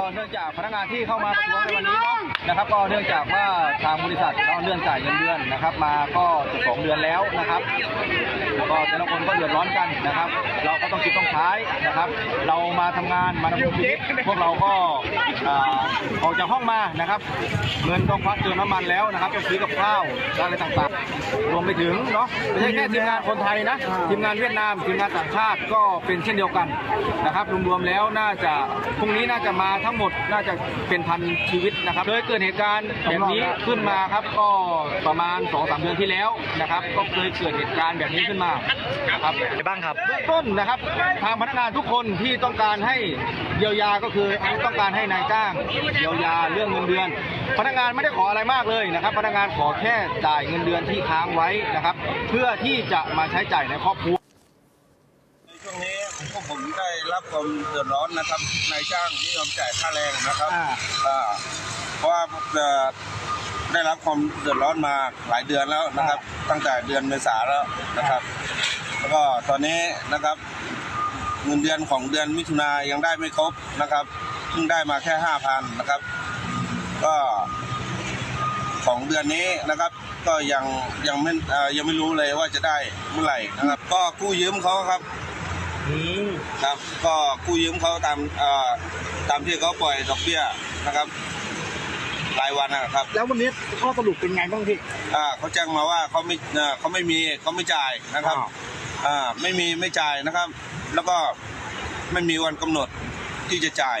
ก็เนื่องจากพนักงานที่เข้ามาประท้วงในวันนี้เนาะ นะครับก็เนื่องจากว่าทางบริษัทก็เลื่อนจ่ายเงินเดือนนะครับ มาก็จะสองเดือนแล้วนะครับก็แต่ละคนก็เดือดร้อนกันนะครับ เราก็ต้องกินต้องใช้นะครับ เรามาทำงานมาดำงชีวิตพวกเราก็ออกจากห้องมานะครับ เงินต้องควักเติมน้ำมันแล้วนะครับต้องซื้อกับข้าวอะไรต่างๆ รวมไปถึงเนาะไม่ใช่แค่ทีมงานคนไทยนะทีมงานเวียดนามทีมงานต่างชาติก็เป็นเช่นเดียวกันนะครับรวมๆแล้วน่าจะพรุ่งนี้น่าจะมาทั้งหมดน่าจะเป็นพันชีวิตนะครับเคยเกิดเหตุการณ์แบบนี้ขึ้นมาครับก็ประมาณ2อสเดือนที่แล้วนะครับ ก็เคยเกิดเหตุการณ์แบบนี้ขึ้นมานะครับอะไรบ้างครับเบื้องต้นนะครับทางพนักงานทุกคนที่ต้องการให้เยียวยาก็คือต้องการให้นายจ้างเยียวยาเรื่องเงินเดือน พนักงานไม่ได้ขออะไรมากเลยนะครับ พนักงานขอแค่จ่ายเงินเดือนที่ค้างไว้นะครับ เพื่อที่จะมาใช้จ่ายในครอบครัวในช่วงนี้พวกผมได้รับความเดือดร้อนนะครับนายจ้างไม่ยอมจ่ายค่าแรงนะครับ ได้รับความเดือดร้อนมาหลายเดือนแล้วนะครับ ตั้งแต่เดือนเมษาแล้วนะครับ แล้วก็ตอนนี้นะครับเงินเดือนของเดือนมิถุนายังได้ไม่ครบนะครับเพิ่งได้มาแค่ห้าพันนะครับ ก็ของเดือนนี้นะครับ ก็ยังยังไม่เอ่อยังไม่รู้เลยว่าจะได้เมื่อไหร่นะครับ ก็กู้ยืมเขาครับครับ ก็กู้ยืมเขาตามเอ่อตามที่เขาปล่อยดอกเบี้ยนะครับราย วันนะครับ แล้ววันนี้ข้อสรุปเป็นไงบ้างพี่อ่าเขาแจ้งมาว่าเขาไม่เอ่อเขาไม่มีเขาไม่จ่ายนะครับอ้าวอ่าไม่มีไม่จ่ายนะครับ แล้วก็ไม่มีวันกำหนดที่จะจ่าย